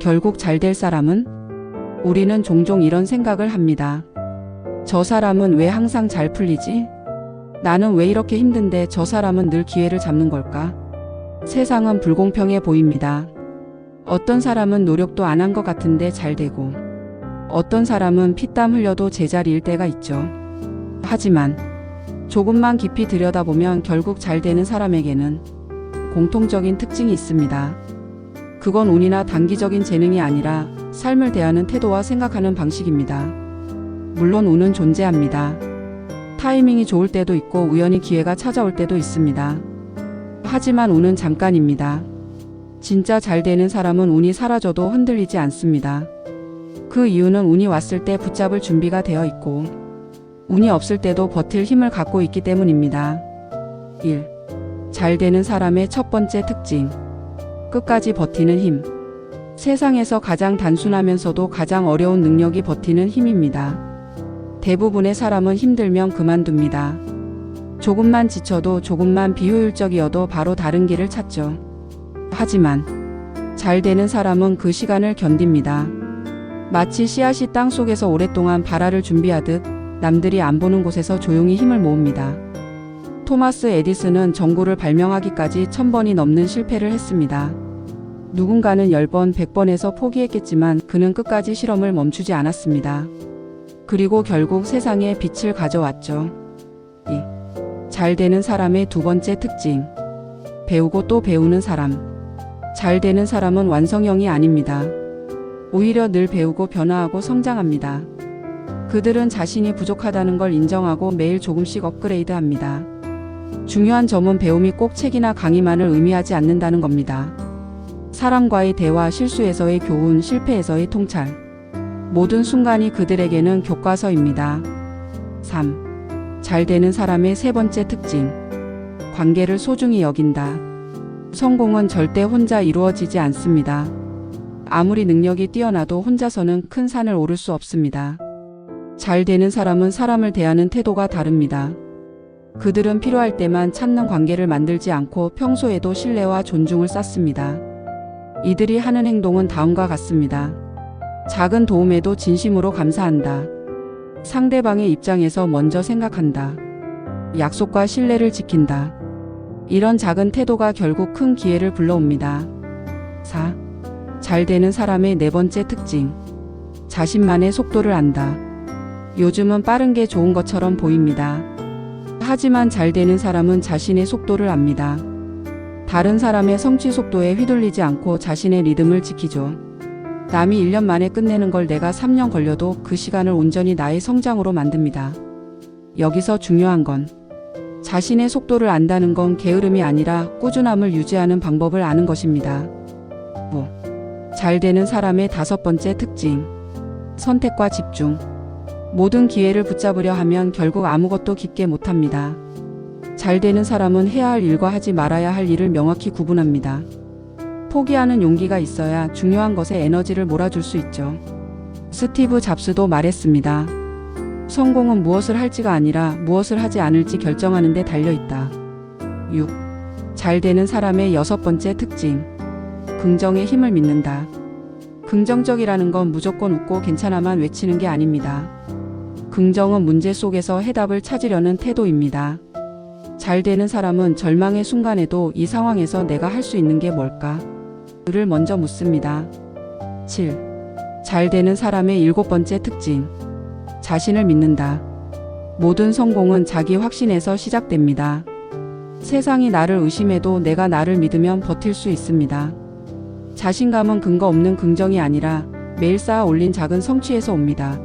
결국 잘 될 사람은? 우리는 종종 이런 생각을 합니다. 저 사람은 왜 항상 잘 풀리지? 나는 왜 이렇게 힘든데 저 사람은 늘 기회를 잡는 걸까? 세상은 불공평해 보입니다. 어떤 사람은 노력도 안 한 것 같은데 잘 되고, 어떤 사람은 피땀 흘려도 제자리일 때가 있죠. 하지만, 조금만 깊이 들여다보면 결국 잘 되는 사람에게는 공통적인 특징이 있습니다. 그건 운이나 단기적인 재능이 아니라 삶을 대하는 태도와 생각하는 방식입니다. 물론 운은 존재합니다. 타이밍이 좋을 때도 있고 우연히 기회가 찾아올 때도 있습니다. 하지만 운은 잠깐입니다. 진짜 잘 되는 사람은 운이 사라져도 흔들리지 않습니다. 그 이유는 운이 왔을 때 붙잡을 준비가 되어 있고, 운이 없을 때도 버틸 힘을 갖고 있기 때문입니다. 1. 잘 되는 사람의 첫 번째 특징. 끝까지 버티는 힘. 세상에서 가장 단순하면서도 가장 어려운 능력이 버티는 힘입니다. 대부분의 사람은 힘들면 그만둡니다. 조금만 지쳐도 조금만 비효율적이어도 바로 다른 길을 찾죠. 하지만 잘 되는 사람은 그 시간을 견딥니다. 마치 씨앗이 땅 속에서 오랫동안 발화를 준비하듯 남들이 안 보는 곳에서 조용히 힘을 모읍니다. 토마스 에디슨은 전구를 발명하기까지 천 번이 넘는 실패를 했습니다. 누군가는 10번, 100번에서 포기했겠지만 그는 끝까지 실험을 멈추지 않았습니다. 그리고 결국 세상에 빛을 가져왔죠. 2. 잘 되는 사람의 두 번째 특징. 배우고 또 배우는 사람. 잘 되는 사람은 완성형이 아닙니다. 오히려 늘 배우고 변화하고 성장합니다. 그들은 자신이 부족하다는 걸 인정하고 매일 조금씩 업그레이드 합니다. 중요한 점은 배움이 꼭 책이나 강의만을 의미하지 않는다는 겁니다. 사람과의 대화, 실수에서의 교훈, 실패에서의 통찰. 모든 순간이 그들에게는 교과서입니다. 3. 잘 되는 사람의 세 번째 특징. 관계를 소중히 여긴다. 성공은 절대 혼자 이루어지지 않습니다. 아무리 능력이 뛰어나도 혼자서는 큰 산을 오를 수 없습니다. 잘 되는 사람은 사람을 대하는 태도가 다릅니다. 그들은 필요할 때만 찾는 관계를 만들지 않고 평소에도 신뢰와 존중을 쌓습니다. 이들이 하는 행동은 다음과 같습니다. 작은 도움에도 진심으로 감사한다. 상대방의 입장에서 먼저 생각한다. 약속과 신뢰를 지킨다. 이런 작은 태도가 결국 큰 기회를 불러옵니다. 4. 잘 되는 사람의 네 번째 특징. 자신만의 속도를 안다. 요즘은 빠른 게 좋은 것처럼 보입니다. 하지만 잘 되는 사람은 자신의 속도를 압니다. 다른 사람의 성취 속도에 휘둘리지 않고 자신의 리듬을 지키죠. 남이 1년 만에 끝내는 걸 내가 3년 걸려도 그 시간을 온전히 나의 성장으로 만듭니다. 여기서 중요한 건 자신의 속도를 안다는 건 게으름이 아니라 꾸준함을 유지하는 방법을 아는 것입니다. 5. 잘 되는 사람의 다섯 번째 특징. 선택과 집중. 모든 기회를 붙잡으려 하면 결국 아무것도 깊게 못합니다. 잘 되는 사람은 해야 할 일과 하지 말아야 할 일을 명확히 구분합니다. 포기하는 용기가 있어야 중요한 것에 에너지를 몰아줄 수 있죠. 스티브 잡스도 말했습니다. 성공은 무엇을 할지가 아니라 무엇을 하지 않을지 결정하는 데 달려 있다. 6. 잘 되는 사람의 여섯 번째 특징. 긍정의 힘을 믿는다. 긍정적이라는 건 무조건 웃고 괜찮아만 외치는 게 아닙니다. 긍정은 문제 속에서 해답을 찾으려는 태도입니다. 잘 되는 사람은 절망의 순간에도 이 상황에서 내가 할 수 있는 게 뭘까? 를 먼저 묻습니다. 7. 잘 되는 사람의 일곱 번째 특징. 자신을 믿는다. 모든 성공은 자기 확신에서 시작됩니다. 세상이 나를 의심해도 내가 나를 믿으면 버틸 수 있습니다. 자신감은 근거 없는 긍정이 아니라 매일 쌓아 올린 작은 성취에서 옵니다.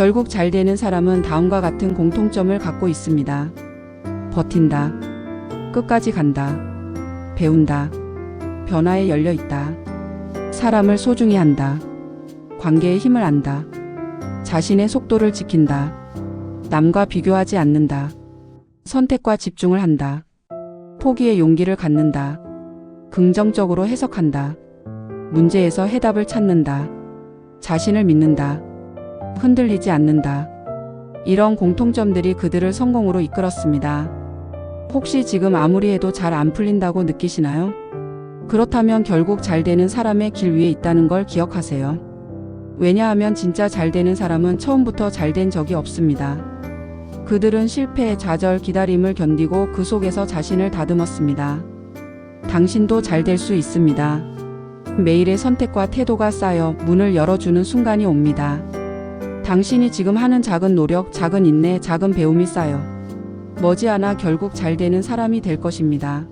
결국 잘 되는 사람은 다음과 같은 공통점을 갖고 있습니다. 버틴다. 끝까지 간다. 배운다. 변화에 열려 있다. 사람을 소중히 한다. 관계의 힘을 안다. 자신의 속도를 지킨다. 남과 비교하지 않는다. 선택과 집중을 한다. 포기의 용기를 갖는다. 긍정적으로 해석한다. 문제에서 해답을 찾는다. 자신을 믿는다. 흔들리지 않는다. 이런 공통점들이 그들을 성공으로 이끌었습니다. 혹시 지금 아무리 해도 잘 안 풀린다고 느끼시나요? 그렇다면 결국 잘 되는 사람의 길 위에 있다는 걸 기억하세요. 왜냐하면 진짜 잘 되는 사람은 처음부터 잘 된 적이 없습니다. 그들은 실패, 좌절, 기다림을 견디고 그 속에서 자신을 다듬었습니다. 당신도 잘 될 수 있습니다. 매일의 선택과 태도가 쌓여 문을 열어주는 순간이 옵니다. 당신이 지금 하는 작은 노력, 작은 인내, 작은 배움이 쌓여 머지않아 결국 잘 되는 사람이 될 것입니다.